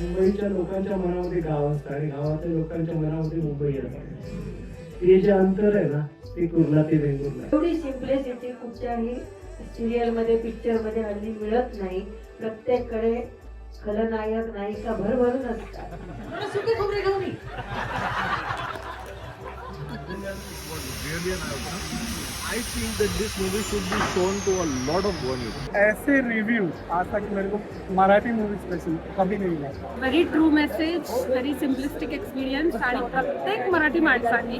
मुंबईच्या लोकांच्या मनामध्ये गाव असतं आणि गावातल्या लोकांच्या मनामध्ये मुंबई असते. ते जे अंतर आहे ना ते कुर्ला ते वेंगुर्ला. आहे. एवढी सिम्प्लिसिटी कुठच्याही सिरियलमध्ये पिक्चरमध्ये हल्ली मिळत नाही. प्रत्येककडे खलनायक नायिका भरभरून असतात. खोबरे घेऊन I think that this movie should be shown to a lot of Bollywood. ऐसे रिव्यू आज तक मेरे को मराठी मूवी स्पेशल कभी नहीं मिला very true message very simplistic experience आणि प्रत्येक मराठी माणसांनी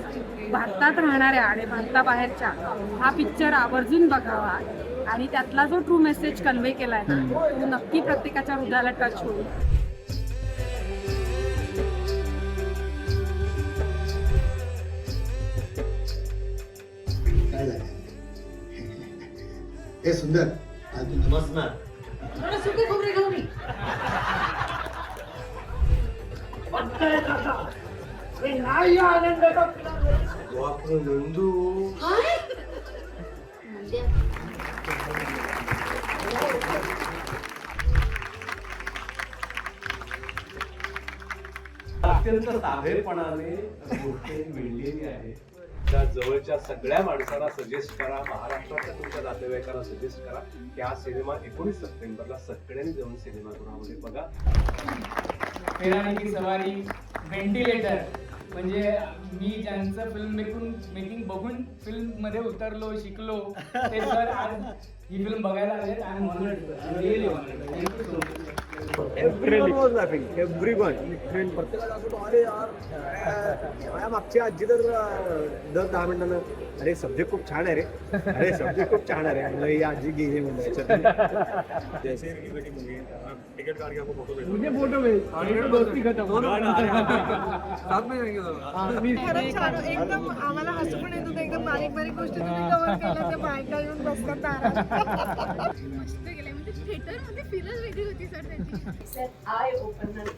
भारतात राहणाऱ्या आणि भारताबाहेरच्या हा पिक्चर आवर्जून बघावा आणि त्यातला जो ट्रू मेसेज कन्व्हे केलाय ना तो नक्की प्रत्येकाच्या हृदयाला टच होईल हे सुंदर. नमस्कार थोडं सुके खोबरे घेऊन ये. बापरे नंदू अत्यंत साधेपणाने गोष्ट मिळलेली आहे. त्या जवळच्या सगळ्या माणसांना सजेस्ट करा महाराष्ट्रातल्या तुमच्या नातेवाईकांना सजेस्ट करा की हा सिनेमा एकोणीस सप्टेंबरला सगळ्यांनी जाऊन सिनेमागृहामध्ये बघा. फिराने की सवारी व्हेंटिलेटर म्हणजे मी ज्यांचं फिल्म मेकून मेकिंग बघून फिल्ममध्ये उतरलो शिकलो ते सर आज ही फिल्म बघायला आले आणि really Everyone was laughing. Everyone. Friend, प्रत्येकाला असं होतं, अरे यार माझ्या मागची आजी तर दर दहा मिनिटानं अरे सब्जेक्ट खूप छान आहे रे. अरे सब्जेक्ट खूप छान आहे रे. ही आजी गेली याच्यात जैसे टिकट काढ के आपको फोटो भेजो मुझे फोटो भेज. दोस्ती खत्म. खरंच छान. एकदम आम्हाला हसू पण येत होतं. एकदम बारीक बारीक गोष्टी तुम्ही कव्हर केल्या त्या बायका येऊन बसतात मस्त गेले म्हणजे थिएटरमध्ये फीलच वेगळी होती सर त्याची. I opener